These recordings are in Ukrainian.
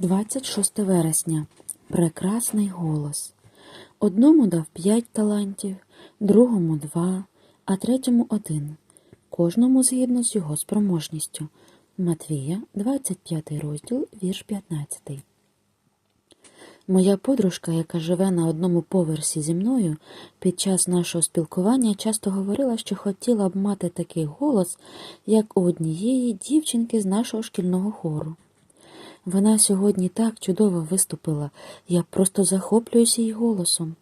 26 вересня. Прекрасний голос. Одному дав п'ять талантів, другому два, а третьому один. Кожному згідно з його спроможністю. Матвія, 25 розділ, вірш 15. Моя подружка, яка живе на одному поверсі зі мною, під час нашого спілкування часто говорила, що хотіла б мати такий голос, як у однієї дівчинки з нашого шкільного хору. Вона сьогодні так чудово виступила, я просто захоплююсь її голосом.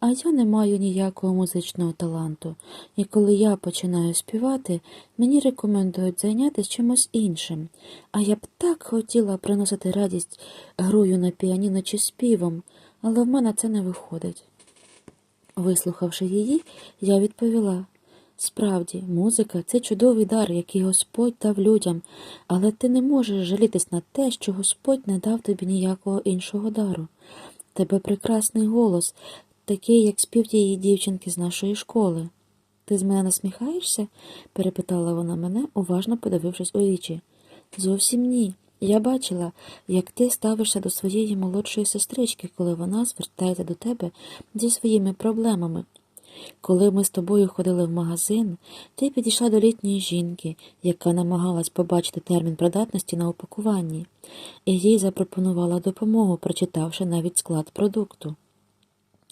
А я не маю ніякого музичного таланту, і коли я починаю співати, мені рекомендують зайнятися чимось іншим. А я б так хотіла приносити радість грою на піаніно чи співом, але в мене це не виходить. Вислухавши її, я відповіла справді, музика це чудовий дар, який Господь дав людям, але ти не можеш жалітись на те, що Господь не дав тобі ніякого іншого дару. Тебе прекрасний голос, такий, як спів тієї дівчинки з нашої школи. Ти з мене насміхаєшся? перепитала вона мене, уважно подивившись у вічі. Зовсім ні. Я бачила, як ти ставишся до своєї молодшої сестрички, коли вона звертається до тебе зі своїми проблемами. Коли ми з тобою ходили в магазин, ти підійшла до літньої жінки, яка намагалась побачити термін придатності на упакуванні, і їй запропонувала допомогу, прочитавши навіть склад продукту.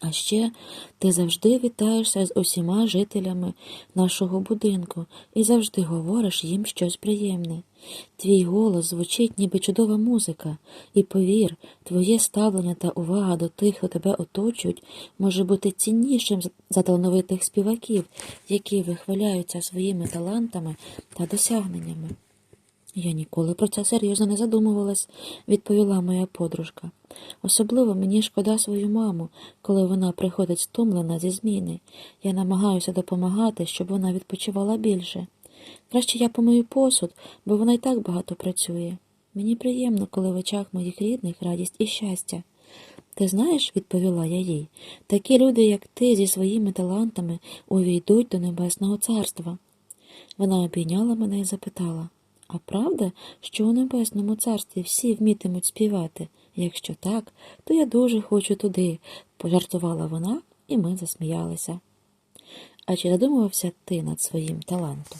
А ще ти завжди вітаєшся з усіма жителями нашого будинку і завжди говориш їм щось приємне. Твій голос звучить, ніби чудова музика, і повір, твоє ставлення та увага до тих, хто тебе оточують, може бути ціннішим за талановитих співаків, які вихваляються своїми талантами та досягненнями. Я ніколи про це серйозно не задумувалась, відповіла моя подружка. Особливо мені шкода свою маму, коли вона приходить стомлена зі зміни. Я намагаюся допомагати, щоб вона відпочивала більше. Краще я помию посуд, бо вона й так багато працює. Мені приємно, коли в очах моїх рідних радість і щастя. Ти знаєш, відповіла я їй, такі люди, як ти, зі своїми талантами, увійдуть до Небесного Царства. Вона обійняла мене і запитала а правда, що у Небесному Царстві всі вмітимуть співати? Якщо так, то я дуже хочу туди, пожартувала вона, і ми засміялися. А чи задумувався ти над своїм талантом?